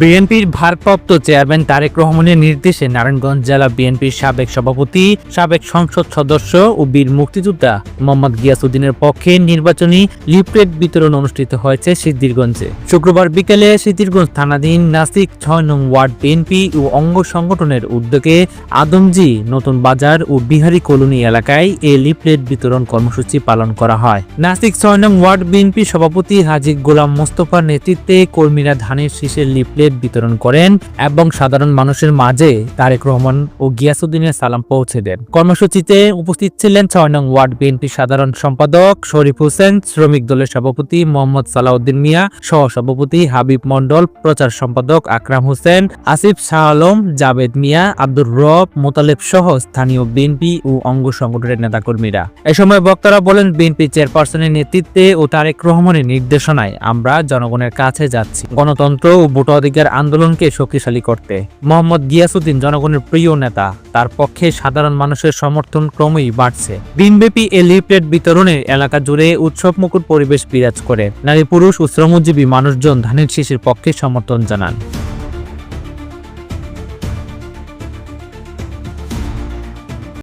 বিএনপির ভারপ্রাপ্ত চেয়ারম্যান তারেক রহমানের নির্দেশে নারায়ণগঞ্জ জেলা বিএনপির সাবেক সভাপতি, সাবেক সংসদ সদস্য ও বীর মুক্তিযোদ্ধা মোহাম্মদ গিয়াসউদ্দিনের পক্ষে নির্বাচনী লিফলেট বিতরণ অনুষ্ঠিত হয়েছে সিদ্ধিরগঞ্জে। শুক্রবার বিকেলে সিদ্ধিরগঞ্জ থানাধীন নাসিক ছয় নং ওয়ার্ড বিএনপি ও অঙ্গ সংগঠনের উদ্যোগে আদমজি নতুন বাজার ও বিহারি কলোনি এলাকায় এ লিফলেট বিতরণ কর্মসূচি পালন করা হয়। নাসিক ছয় নং ওয়ার্ড বিএনপি সভাপতি হাজি গোলাম মোস্তফার নেতৃত্বে কর্মীরা ধানের শীষের লিফলেট বিতরণ করেন এবং সাধারণ মানুষের মাঝে তারেক রহমান ও গিয়াসুদ্দিনের সালাম পৌঁছে দেন। কর্মসূচিতে উপস্থিত ছিলেন ছয় নং ওয়ার্ড বিএনপি সাধারণ সম্পাদক শরীফ হোসেন, শ্রমিক দলের সভাপতি মোহাম্মদ সালাউদ্দিন মিয়া সহ সভাপতি হাবিব মন্ডল প্রচার সম্পাদক আকরাম হোসেন, আসিফ শাহ আলম জাবেদ মিয়া, আব্দুর রব, মোতালেব সহ স্থানীয় বিএনপি ও অঙ্গ সংগঠনের নেতাকর্মীরা। এ সময় বক্তারা বলেন, বিএনপি চেয়ারপারসনের নেতৃত্বে ও তারেক রহমানের নির্দেশনায় আমরা জনগণের কাছে যাচ্ছি। গণতন্ত্র ও ভোটাধিকার আন্দোলনকে শক্তিশালী করতে। মোহাম্মদ গিয়াসুদ্দিন জনগণের প্রিয় নেতা, তার পক্ষে সাধারণ মানুষের সমর্থন ক্রমেই বাড়ছে। দিনব্যাপী এ লিফলেট বিতরণে এলাকা জুড়ে উৎসব মুকুর পরিবেশ বিরাজ করে। নারী পুরুষ ও শ্রমজীবী মানুষজন ধানের শিশির পক্ষে সমর্থন জানান।